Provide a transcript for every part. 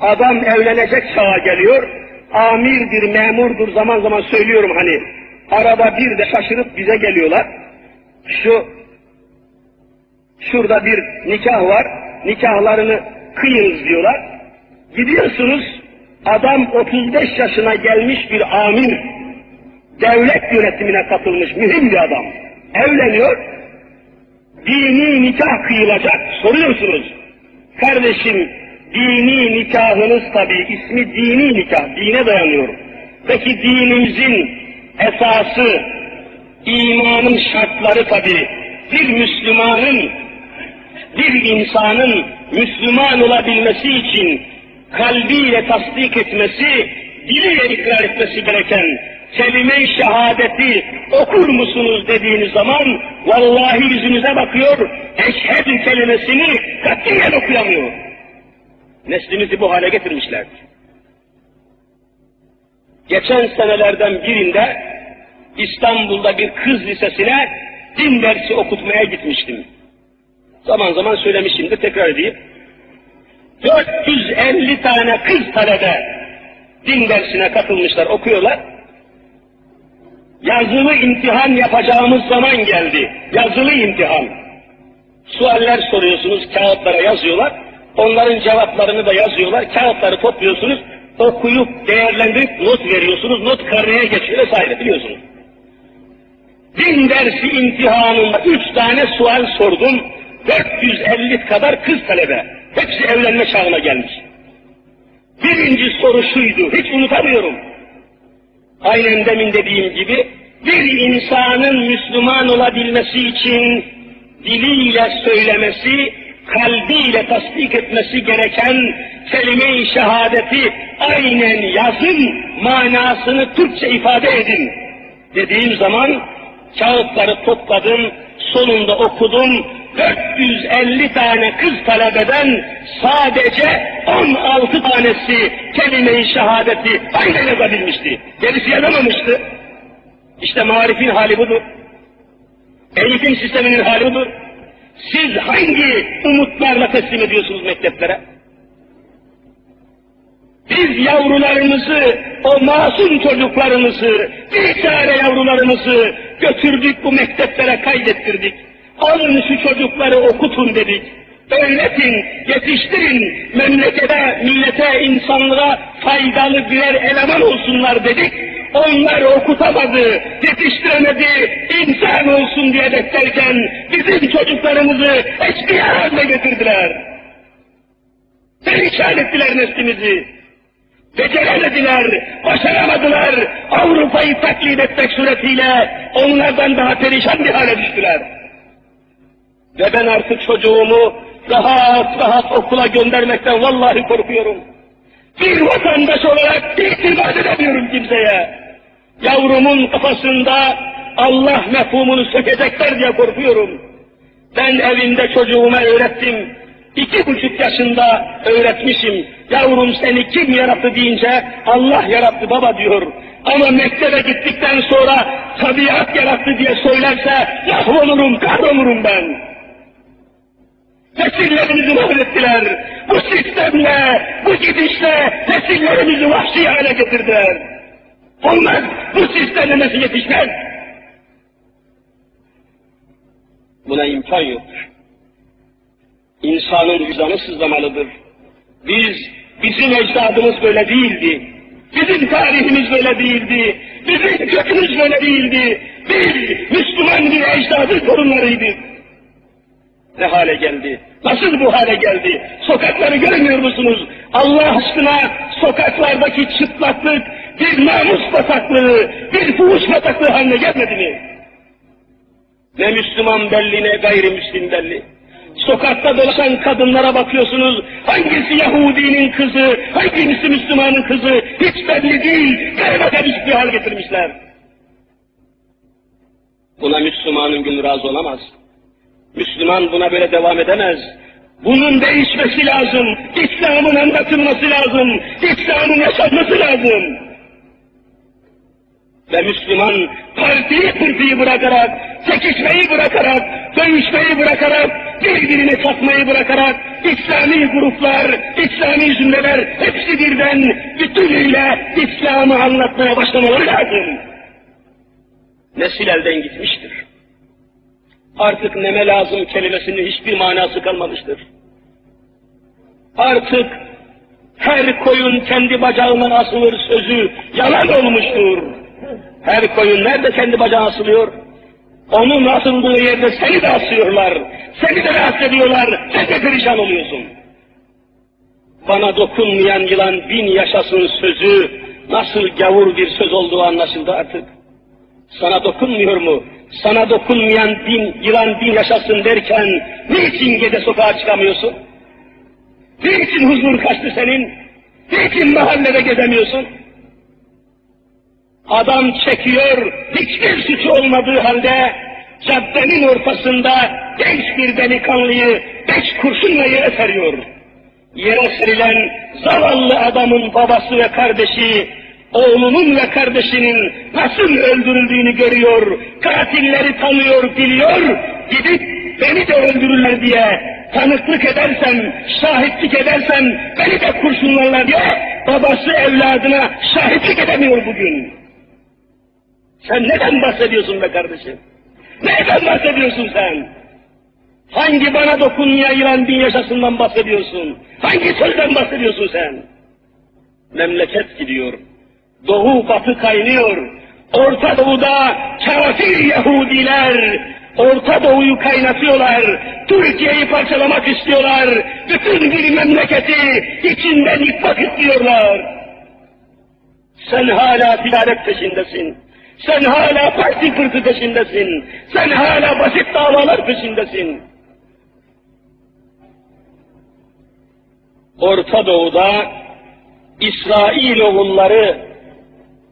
Adam evlenecek çağa geliyor. Amirdir, memurdur zaman zaman söylüyorum hani. Arada bir de şaşırıp bize geliyorlar. Şu şurada bir nikah var. Nikahlarını kıyınız diyorlar. Gidiyorsunuz adam 35 yaşına gelmiş bir amir. Devlet yönetimine katılmış mühim bir adam. Evleniyor. Dini nikah kıyılacak. Soruyorsunuz. Kardeşim dini nikahınız tabi ismi dini nikah, dine dayanıyor. Peki dinimizin esası, imanın şartları tabi bir Müslümanın, bir insanın Müslüman olabilmesi için kalbiyle tasdik etmesi, diliyle ikrar etmesi gereken kelime-i şehadeti okur musunuz dediğiniz zaman vallahi yüzünüze bakıyor, eşhedü kelimesini katiyen okuyamıyor. Neslimizi bu hale getirmişlerdir. Geçen senelerden birinde İstanbul'da bir kız lisesine din dersi okutmaya gitmiştim. Zaman zaman söylemişimdir, tekrar edeyim. 450 tane kız talebe din dersine katılmışlar, okuyorlar. Yazılı imtihan yapacağımız zaman geldi. Yazılı imtihan. Sualler soruyorsunuz, kağıtlara yazıyorlar. Onların cevaplarını da yazıyorlar. Kağıtları topluyorsunuz, okuyup değerlendirip not veriyorsunuz. Not karneye geçiyor vesaire biliyorsunuz. Din dersi imtihanında üç tane sual sordum. 450 kadar kız talebe. Hepsi evlenme çağına gelmiş. Birinci soru şuydu, hiç unutamıyorum. Aynen demin dediğim gibi, bir insanın Müslüman olabilmesi için diliyle söylemesi, kalbiyle tasdik etmesi gereken kelime-i şehadeti aynen yazın manasını Türkçe ifade edin. Dediğim zaman kağıtları topladım, sonunda okudum, 450 tane kız talebeden sadece 16 tanesi kelime-i şehadeti aynen yazabilmişti. Gerisi yazamamıştı. İşte marifin hali budur. Eğitim sisteminin hali budur. Siz hangi umutlarla teslim ediyorsunuz mekteplere? Biz yavrularımızı, o masum çocuklarımızı, bir tane yavrularımızı götürdük bu mekteplere kaydettirdik. Alın şu çocukları okutun dedik. Öğretin, yetiştirin, memlekete, millete, insanlığa faydalı birer eleman olsunlar dedik. Onlar okutamadı, yetiştiremedi, insan olsun diye beklerken bizim çocuklarımızı hiçbir haline getirdiler. Perişan ettiler neslimizi. Beceremediler, başaramadılar. Avrupa'yı taklit etmek suretiyle onlardan daha perişan bir hale düştüler. Ve ben artık çocuğumu rahat rahat okula göndermekten vallahi korkuyorum. Bir vatandaş olarak itimat edemiyorum kimseye. Yavrumun kafasında Allah mefhumunu sökecekler diye korkuyorum. Ben evimde çocuğuma öğrettim. İki buçuk yaşında öğretmişim. Yavrum seni kim yarattı deyince Allah yarattı baba diyor. Ama mektebe gittikten sonra tabiat yarattı diye söylerse mahvolurum, kahrolurum ben. Nesillerimizi mahvettiler. Bu sistemle, bu gidişle nesillerimizi vahşi hale getirdiler. Olmaz, bu sistemle nasıl yetişmez? Buna imkan yok. İnsanın vicdanı sızlamalıdır. Biz, bizim ecdadımız böyle değildi. Bizim tarihimiz böyle değildi. Bizim kökümüz böyle değildi. Biz Müslüman bir ecdadın torunlarıydık. Ne hale geldi? Nasıl bu hale geldi? Sokakları görmüyor musunuz? Allah aşkına sokaklardaki çıplaklık bir namus bataklığı, bir fuhuş bataklığı haline gelmedi mi? Ne Müslüman belli ne gayrimüslim belli. Sokakta dolaşan kadınlara bakıyorsunuz, hangisi Yahudinin kızı, hangisi Müslümanın kızı, hiç belli değil, gayret bir hal getirmişler. Buna Müslümanın gönlü razı olamaz. Müslüman buna böyle devam edemez. Bunun değişmesi lazım. İslam'ın anlatılması lazım. İslam'ın yaşanması lazım. Ve Müslüman partiyi pırtıyı bırakarak, çekişmeyi bırakarak, dövüşmeyi bırakarak, birbirine çatmayı bırakarak, İslami gruplar, İslami cümleler hepsi birden bütünüyle İslam'ı anlatmaya başlamaları lazım. Nesil elden gitmiştir. Artık neme lazım kelimesinin hiçbir manası kalmamıştır. Artık her koyun kendi bacağına asılır sözü yalan olmuştur. Her koyun nerede kendi bacağına asılıyor? Onun asıldığı yerde seni de asıyorlar. Seni de rahatsız ediyorlar. Sen de perişan oluyorsun. Bana dokunmayan yılan bin yaşasın sözü nasıl gavur bir söz olduğu anlaşıldı artık. Sana dokunmuyor mu? Sana dokunmayan bin, yılan bin yaşasın derken niçin gece sokağa çıkamıyorsun? Niçin huzur kaçtı senin? Niçin mahallede gezemiyorsun? Adam çekiyor, hiçbir suçu olmadığı halde caddenin ortasında genç bir delikanlıyı beş kurşunla yere seriyor. Yere serilen zavallı adamın babası ve kardeşi, oğlunun ve kardeşinin nasıl öldürüldüğünü görüyor, katilleri tanıyor, biliyor, gidip beni de öldürürler diye tanıklık edersem, şahitlik edersem beni de kurşunlarlar diye babası evladına şahitlik edemiyor bugün. Sen neden bahsediyorsun be kardeşim? Neden bahsediyorsun sen? Hangi bana dokunmaya yılan bin yaşasından bahsediyorsun? Hangi sözden bahsediyorsun sen? Memleket gidiyor. Doğu batı kaynıyor. Orta Doğu'da kafir Yahudiler Orta Doğu'yu kaynatıyorlar. Türkiye'yi parçalamak istiyorlar. Bütün bir memleketi içinden yıkmak istiyorlar. Sen hala ticaret peşindesin. Sen hala parti pırtı peşindesin. Sen hala basit davalar peşindesin. Orta Doğu'da İsrail oğulları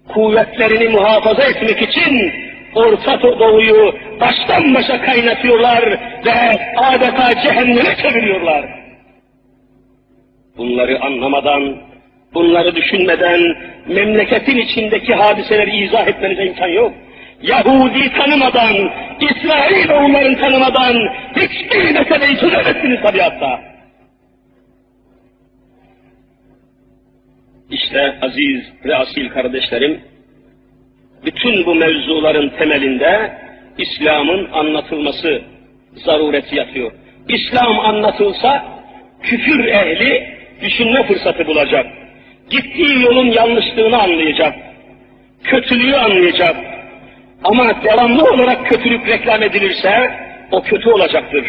kuvvetlerini muhafaza etmek için Orta Doğu'yu baştan başa kaynatıyorlar ve adeta cehenneme çeviriyorlar. Bunları anlamadan, bunları düşünmeden memleketin içindeki hadiseleri izah etmenize imkan yok. Yahudi tanımadan, İsrail oğullarını tanımadan hiçbir meseleyi çözemezsiniz tabiatta. İşte aziz ve asil kardeşlerim, bütün bu mevzuların temelinde İslam'ın anlatılması zarureti yatıyor. İslam anlatılsa küfür ehli düşünme fırsatı bulacak. Gittiği yolun yanlışlığını anlayacak. Kötülüğü anlayacak. Ama devamlı olarak kötülük reklam edilirse o kötü olacaktır.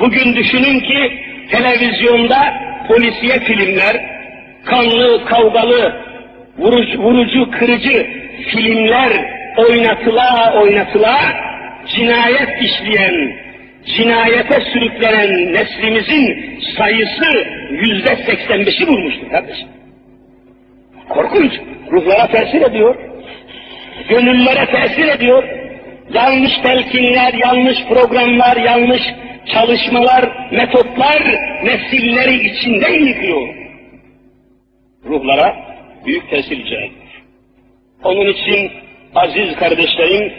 Bugün düşünün ki televizyonda polisiye filmler, kanlı, kavgalı, vurucu, vurucu kırıcı filmler oynatıla oynatıla cinayet işleyen, cinayete sürüklenen neslimizin sayısı yüzde seksen beşi bulmuştur kardeşim. Korkunç. Ruhlara tesir ediyor. Gönüllere tesir ediyor. Yanlış telkinler, yanlış programlar, yanlış çalışmalar, metotlar nesilleri içinden yıkıyor. Ruhlara büyük tesir ediyor. Onun için aziz kardeşlerim,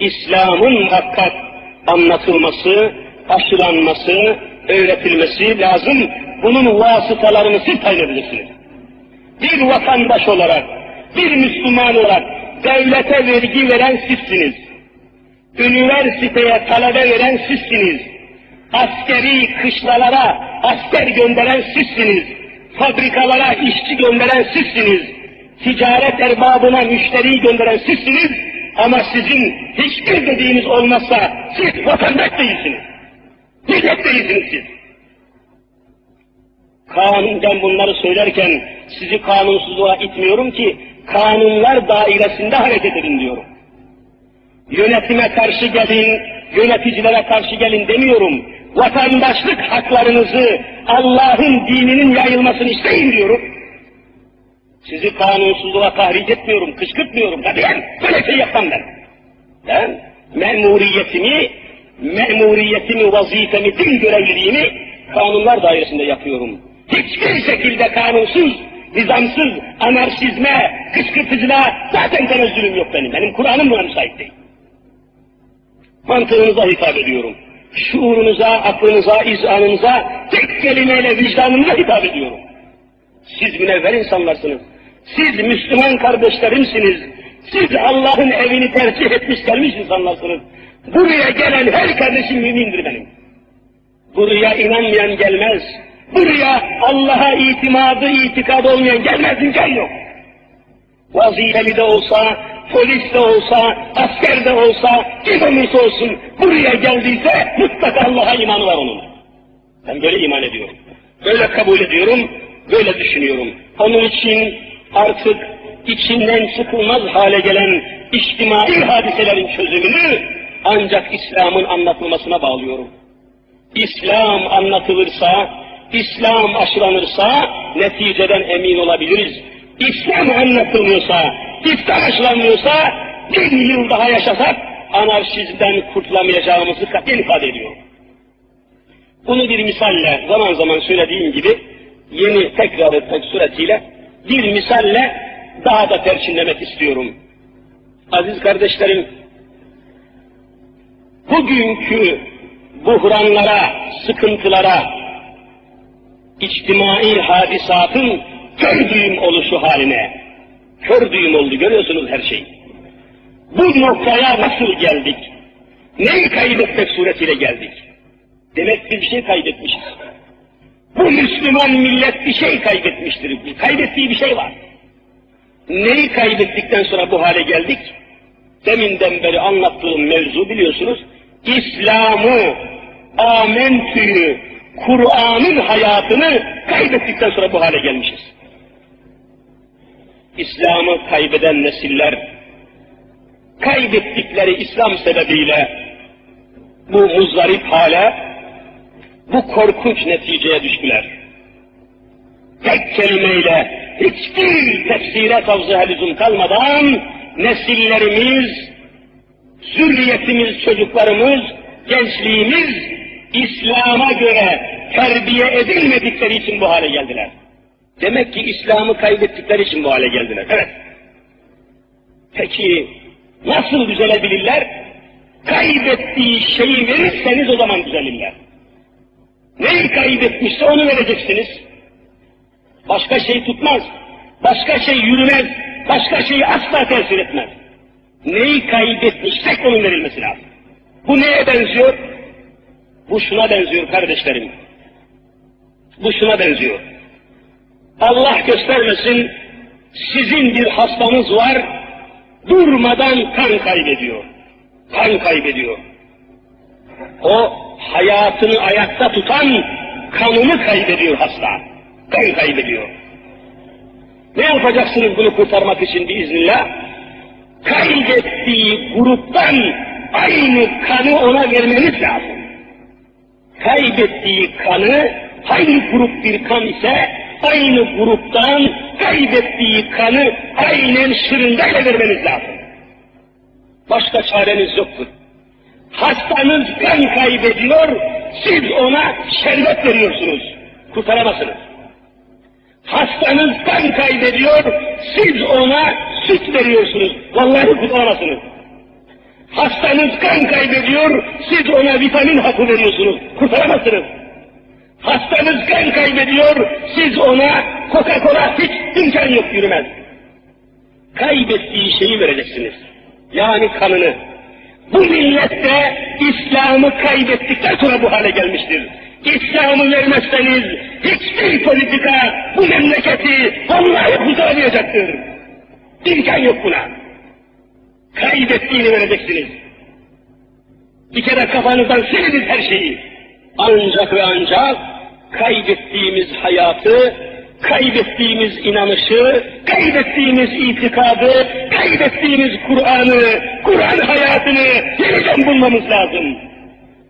İslam'ın hakikat anlatılması, aşılanması, öğretilmesi lazım. Bunun vasıtalarını siz edeceksiniz. Bir vatandaş olarak, bir Müslüman olarak devlete vergi veren sizsiniz. Üniversiteye talebe veren sizsiniz. Askeri kışlalara asker gönderen sizsiniz. Fabrikalara işçi gönderen sizsiniz ticaret erbabına müşteriyi gönderen sizsiniz ama sizin hiçbir dediğiniz olmazsa siz vatandaş değilsiniz. Millet değilsiniz siz. Kanundan bunları söylerken sizi kanunsuzluğa itmiyorum ki kanunlar dairesinde hareket edin diyorum. Yönetime karşı gelin, yöneticilere karşı gelin demiyorum. Vatandaşlık haklarınızı Allah'ın dininin yayılmasını isteyin diyorum. Sizi kanunsuzluğa tahrik etmiyorum, kışkırtmıyorum. Tabii ben böyle şey yapmam ben. Ben memuriyetimi, memuriyetimi, vazifemi, din görevliliğimi kanunlar dairesinde yapıyorum. Hiçbir şekilde kanunsuz, nizamsız, anarşizme, kışkırtıcılığa zaten tenezzülüm yok benim. Benim Kur'an'ım buna müsait değil. Mantığınıza hitap ediyorum. şuurunuza, aklınıza, izanınıza, tek kelimeyle vicdanınıza hitap ediyorum. Siz münevver insanlarsınız. Siz Müslüman kardeşlerimsiniz. Siz Allah'ın evini tercih etmiş gelmiş insanlarsınız. Buraya gelen her kardeşim mümindir benim. Buraya inanmayan gelmez. Buraya Allah'a itimadı, itikadı olmayan gelmez imkan yok. Vazifeli de olsa, polis de olsa, asker de olsa, kim olursa olsun buraya geldiyse mutlaka Allah'a imanı var onun. Ben böyle iman ediyorum. Böyle kabul ediyorum, böyle düşünüyorum. Onun için artık içinden çıkılmaz hale gelen içtimai hadiselerin çözümünü ancak İslam'ın anlatılmasına bağlıyorum. İslam anlatılırsa, İslam aşılanırsa neticeden emin olabiliriz. İslam anlatılmıyorsa, İslam aşılanmıyorsa bin yıl daha yaşasak anarşizmden kurtulamayacağımızı katiyen ifade ediyor. Bunu bir misalle zaman zaman söylediğim gibi yeni tekrar etmek suretiyle bir misalle daha da perçinlemek istiyorum. Aziz kardeşlerim, bugünkü buhranlara, sıkıntılara, içtimai hadisatın kör düğüm oluşu haline, kör düğüm oldu görüyorsunuz her şey. Bu noktaya nasıl geldik? Neyi kaybetmek suretiyle geldik? Demek ki bir şey kaybetmişiz. Bu Müslüman millet bir şey kaybetmiştir. Kaybettiği bir şey var. Neyi kaybettikten sonra bu hale geldik? Deminden beri anlattığım mevzu biliyorsunuz. İslam'ı, amentüyü, Kur'an'ın hayatını kaybettikten sonra bu hale gelmişiz. İslam'ı kaybeden nesiller, kaybettikleri İslam sebebiyle bu muzdarip hale, bu korkunç neticeye düştüler. Tek kelimeyle hiçbir tefsire tavzıha lüzum kalmadan nesillerimiz, zürriyetimiz, çocuklarımız, gençliğimiz İslam'a göre terbiye edilmedikleri için bu hale geldiler. Demek ki İslam'ı kaybettikleri için bu hale geldiler. Evet. Peki nasıl düzelebilirler? Kaybettiği şeyi verirseniz o zaman düzelirler. Neyi kaybetmişse onu vereceksiniz. Başka şey tutmaz. Başka şey yürümez. Başka şey asla tesir etmez. Neyi kaybetmişsek onun verilmesi lazım. Bu neye benziyor? Bu şuna benziyor kardeşlerim. Bu şuna benziyor. Allah göstermesin sizin bir hastanız var, durmadan kan kaybediyor. Kan kaybediyor. O hayatını ayakta tutan kanını kaybediyor hasta. Kan kaybediyor. Ne yapacaksınız bunu kurtarmak için biiznillah? Kaybettiği gruptan aynı kanı ona vermeniz lazım. Kaybettiği kanı hangi grup bir kan ise aynı gruptan kaybettiği kanı aynen şırıngayla vermeniz lazım. Başka çareniz yoktur. Hastanız kan kaybediyor, siz ona şerbet veriyorsunuz. Kurtaramazsınız. Hastanız kan kaybediyor, siz ona süt veriyorsunuz. Vallahi kurtaramazsınız. Hastanız kan kaybediyor, siz ona vitamin hapı veriyorsunuz. Kurtaramazsınız. Hastanız kan kaybediyor, siz ona Coca-Cola hiç imkan yok yürümez. Kaybettiği şeyi vereceksiniz. Yani kanını. Bu millette İslam'ı kaybettikten sonra bu hale gelmiştir. İslam'ı vermezseniz hiçbir politika bu memleketi vallahi kurtaramayacaktır. İmkan yok buna. Kaybettiğini vereceksiniz. Bir kere kafanızdan siliniz her şeyi. Ancak ve ancak kaybettiğimiz hayatı, kaybettiğimiz inanışı, kaybettiğimiz itikadı, kaybettiğimiz Kur'an'ı, Kur'an hayatını yeniden bulmamız lazım.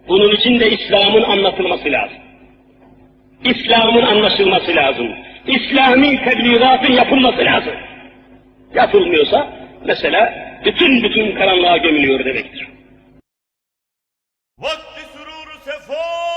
Bunun için de İslam'ın anlatılması lazım. İslam'ın anlaşılması lazım. İslami tebliğatın yapılması lazım. Yapılmıyorsa mesela bütün bütün karanlığa gömülüyor demektir. Vakti sürur sefa